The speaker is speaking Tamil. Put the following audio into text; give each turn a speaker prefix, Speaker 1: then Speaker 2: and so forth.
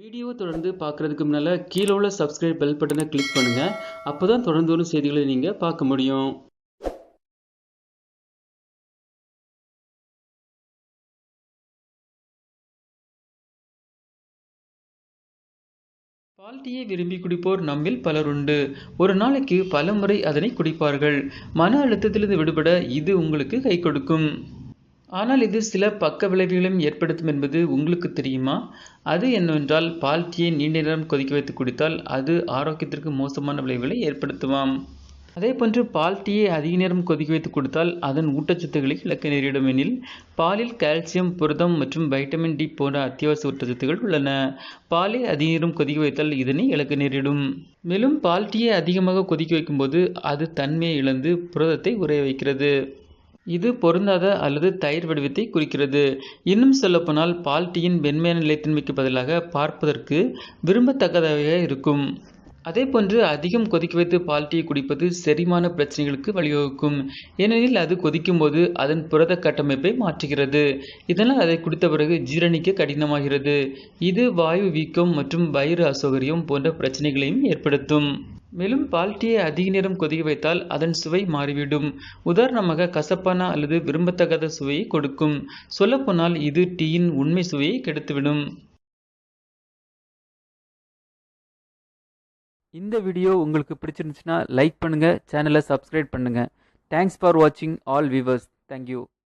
Speaker 1: வீடியோ தொடர்ந்து பார்க்குறதுக்கு முன்னால் கீழே உள்ள சப்ஸ்கிரைப் பெல் பட்டனை கிளிக் பண்ணுங்கள் அப்போ தான் தொடர்ந்து வரும் செய்திகளை நீங்கள் பார்க்க முடியும். பால் டீயை விரும்பி குடிப்போர் நம்மில் பலருண்டு ஒரு நாளைக்கு பல முறை அதனை குடிப்பார்கள். மன அழுத்தத்திலிருந்து விடுபட இது உங்களுக்கு கை கொடுக்கும். ஆனால் இது சில பக்க விளைவுகளையும் ஏற்படுத்தும் என்பது உங்களுக்கு தெரியுமா? அது என்னவென்றால் பால் டீயை நீண்ட நேரம் கொதிக்க வைத்து குடித்தால் அது ஆரோக்கியத்திற்கு மோசமான விளைவுகளை ஏற்படுத்துமாம். அதே போன்று பால் டீயை அதிக நேரம் கொதிக்க வைத்து கொடுத்தால் அதன் ஊட்டச்சத்துக்களை இழக்க நேரிடும் எனில் பாலில் கால்சியம் புரதம் மற்றும் வைட்டமின் டி போன்ற அத்தியாவசிய ஊட்டச்சத்துக்கள் உள்ளன. பாலை அதிக நேரம் கொதிக்க வைத்தால் இதனை இழக்க நேரிடும். மேலும் பால் டீயை அதிகமாக கொதிக்க வைக்கும்போது அது தன்மையை இழந்து புரதத்தை உறைய வைக்கிறது. இது பொருந்தாத அல்லது தயிர் வடிவத்தை குறிக்கிறது. இன்னும் சொல்லப்போனால் பால் டீயின் வெண்மையான நிலைத்தன்மைக்கு பதிலாக பார்ப்பதற்கு விரும்பத்தக்கதாக இருக்கும். அதே போன்று அதிகம் கொதிக்க வைத்து பால் டீ குடிப்பது செரிமான பிரச்சனைகளுக்கு வழிவகுக்கும். ஏனெனில் அது கொதிக்கும் போது அதன் புரத கட்டமைப்பை மாற்றுகிறது. இதனால் அதை குடித்த பிறகு ஜீரணிக்க கடினமாகிறது. இது வாயு வீக்கம் மற்றும் வயிறு அசௌகரியம் போன்ற பிரச்சனைகளையும் ஏற்படுத்தும். மேலும் பால்ட்டியை அதிக நேரம் கொதிக்க வைத்தால் அதன் சுவை மாறிவிடும். உதாரணமாக கசப்பான அல்லது விரும்பத்தகாத சுவையை கொடுக்கும். சொல்லப்போனால் இது டீயின் உண்மை சுவையை கெடுத்துவிடும்.
Speaker 2: இந்த வீடியோ உங்களுக்கு பிடிச்சிருந்துச்சுன்னா லைக் பண்ணுங்கள் சேனலை சப்ஸ்கிரைப் பண்ணுங்கள் தேங்க்ஸ் ஃபார் வாட்சிங் ஆல் வியூவர்ஸ் தேங்க்யூ